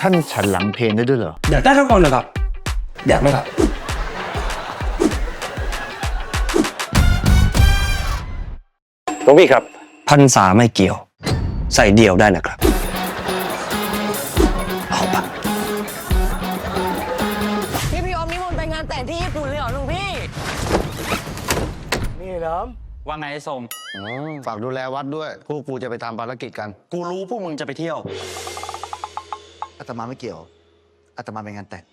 ท่านฉันหลังเพลงได้ด้วยเหรอ อยากได้ทั้งคนเลยครับ อยากไหมครับ หลวงพี่ครับ พันษาไม่เกี่ยว ใส่เดี่ยวได้นะครับ เอาปะพี่พี่ออมนิมนต์ไปงานแต่งที่ญี่ปุ่นเลยเหรอหลวงพี่ ว่าไงไอ้สมฝากดูแลวัดด้วย พวกกูจะไปตามภารกิจกัน กูรู้พวกมึงจะไปเที่ยว อาตมาไม่เกี่ยว อาตมาเป็นงานแต่ง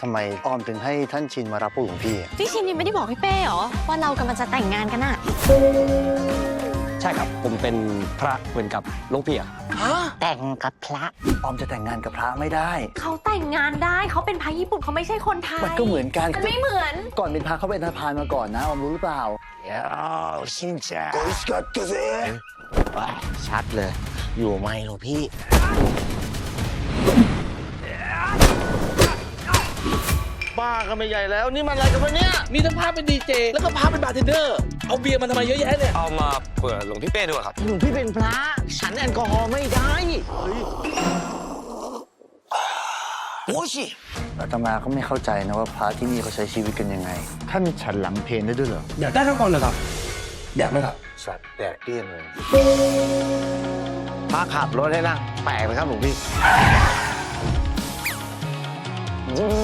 ทำไมอ้อมถึงให้ท่านชินมารับพวกหลวงพี่อะ พี่ชินยังไม่ได้บอกพี่เป้เหรอ ว่าเรากำลังจะแต่งงานกันอะ ใช่ครับ ผมเป็นพระเหมือนกับหลวงพี่อะแต่งกับพระอ้อมจะแต่งงานกับพระไม่ได้ เขาแต่งงานได้เขาเป็นพระญี่ปุ่นเขาไม่ใช่คนไทยมันก็เหมือนกัน มันไม่เหมือน ก่อนเป็นพระเขาเป็นทพานมาก่อนนะออมรู้หรือเปล่าชินจ้าโกสกัดกเซชัดเลย อยู่ไหมหลวงพี่ บ้ากันไม่ใหญ่แล้ว นี่มันอะไรกันวะเนี่ย มีทั้งพาเป็นดีเจแล้วก็พาเป็นบาร์เทนเดอร์ เอาเบียร์มันทำไมเยอะแยะเนี่ย เอามาเผื่อหลวงพี่เป้ด้วยครับ หลวงพี่เป็นพระ ฉันแอลกอฮอล์ไม่ได้โอ้ชิอาตมาก็ไม่เข้าใจนะว่าพระที่นี่เขาใช้ชีวิตกันยังไง ท่านฉันหลังเพลงได้ด้วยเหรอ อยากได้ทั้งคนเลยครับ อยากไหมครับ สัตว์แดกเดี้ยงเลยพระขับรถให้นั่งแปลกไหมครับหลวงพี่นี่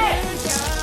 Yeah.